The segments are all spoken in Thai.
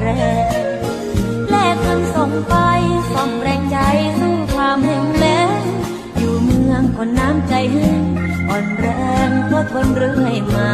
แรงแลกเงินส่งไปส่อมแรงใจสู้ความแห้งแล้งอยู่เมืองคนน้ำใจแห้งอ่อนแรงเพราะทนเรื่อยมา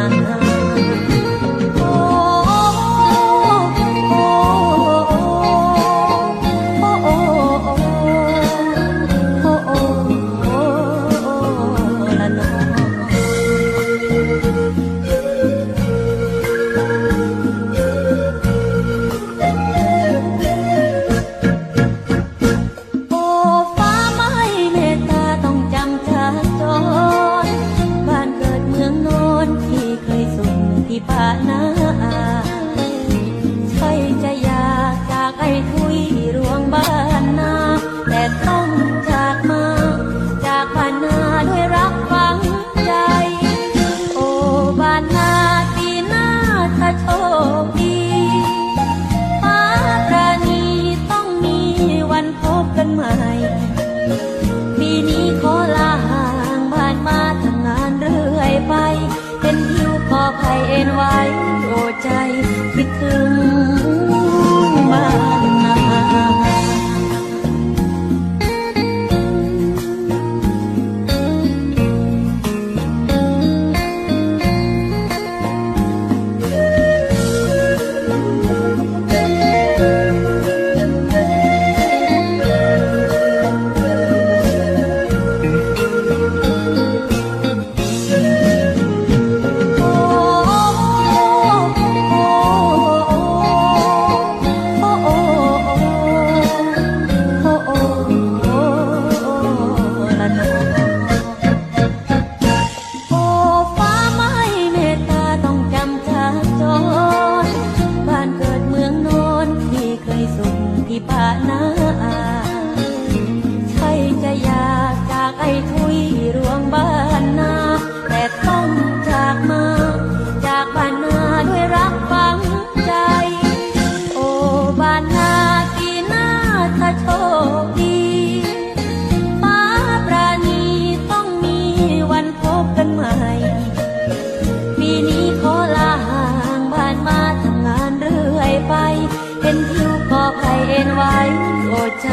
ถ้าโชคดี จากบ้านาด้วยรักฝังใจ โอ้บ้านนากี่น้าถ้าโชคดีฟ้าปราณีต้องมีวันพบกันใหม่ ปีนี้ขอลาห่างบ้านมาทำงานเรื่อยไปเห็นผิวก็ภัยเอ็นไว้โอใจ